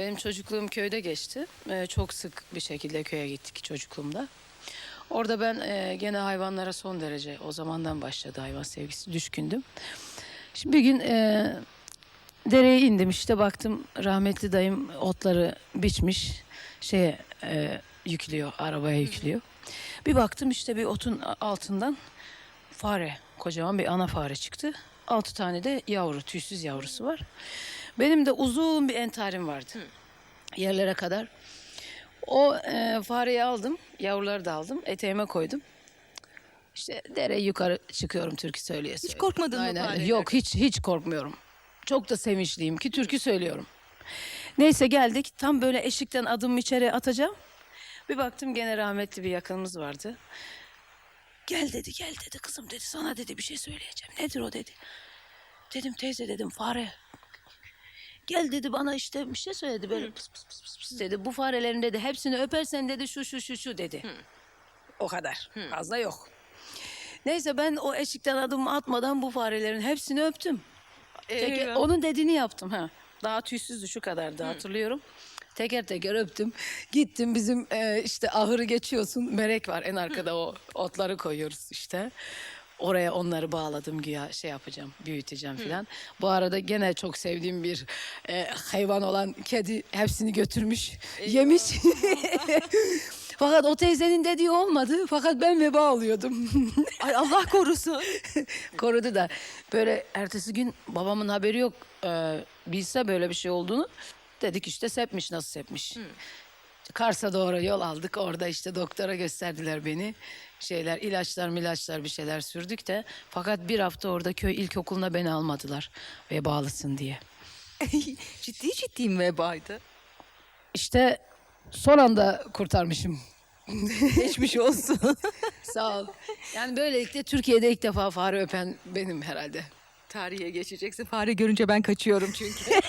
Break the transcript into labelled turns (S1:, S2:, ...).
S1: benim çocukluğum köyde geçti. Ee, çok sık bir şekilde köye gittik çocukluğumda. Orada ben e, gene hayvanlara son derece o zamandan başladı hayvan sevgisi düşkündüm. Şimdi bir gün e, dereye indim işte baktım rahmetli dayım otları biçmiş şeye e, yüklüyor arabaya yüklüyor. Bir baktım işte bir otun altından fare kocaman bir ana fare çıktı. Altı tane de yavru tüysüz yavrusu var. Benim de uzun bir entarim vardı. Yerlere kadar. O e, fareyi aldım. Yavruları da aldım. Eteğime koydum. İşte dere yukarı çıkıyorum türkü söyleye
S2: Hiç
S1: söyleye.
S2: korkmadın mı
S1: Aynen.
S2: farelerden?
S1: Yok hiç hiç korkmuyorum. Çok da sevinçliyim ki türkü söylüyorum. Neyse geldik. Tam böyle eşikten adımımı içeri atacağım. Bir baktım gene rahmetli bir yakınımız vardı. Gel dedi gel dedi kızım dedi sana dedi bir şey söyleyeceğim. Nedir o dedi. Dedim teyze dedim fare. Gel dedi bana işte bir şey söyledi böyle pıs pıs pıs pıs pıs dedi. Bu farelerin dedi hepsini öpersen dedi şu şu şu şu dedi. O kadar. Fazla yok. Neyse ben o eşikten adımımı atmadan bu farelerin hepsini öptüm. Teker-
S2: Eyvah.
S1: onun dediğini yaptım ha. Daha tüysüzdü şu kadardı hatırlıyorum. Teker teker öptüm. Gittim bizim e, işte ahırı geçiyorsun. Merek var en arkada o otları koyuyoruz işte. Oraya onları bağladım güya şey yapacağım, büyüteceğim filan. Bu arada gene çok sevdiğim bir e, hayvan olan kedi hepsini götürmüş, yemiş. Fakat o teyzenin dediği olmadı. Fakat ben veba alıyordum.
S2: Ay Allah korusun.
S1: Korudu da böyle ertesi gün babamın haberi yok. Ee, bilse böyle bir şey olduğunu dedik işte sepmiş nasıl sepmiş. Kars'a doğru yol aldık. Orada işte doktora gösterdiler beni. Şeyler ilaçlar milaçlar bir şeyler sürdük de. Fakat bir hafta orada köy ilkokuluna beni almadılar. Vebalısın diye.
S2: ciddi ciddi mi vebaydı?
S1: İşte son anda kurtarmışım.
S2: Geçmiş olsun.
S1: Sağ ol. Yani böylelikle Türkiye'de ilk defa fare öpen benim herhalde.
S2: Tarihe geçeceksin. Fare görünce ben kaçıyorum çünkü.